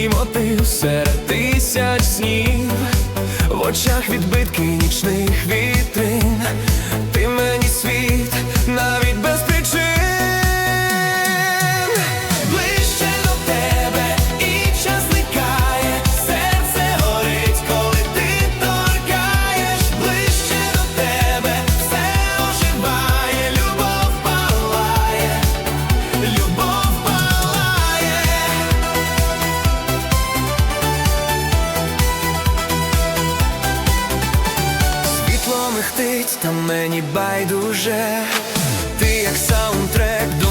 мій мотив серед тисяч снів, в очах відбитки нічних. Та мені байдуже. Ти як саундтрек до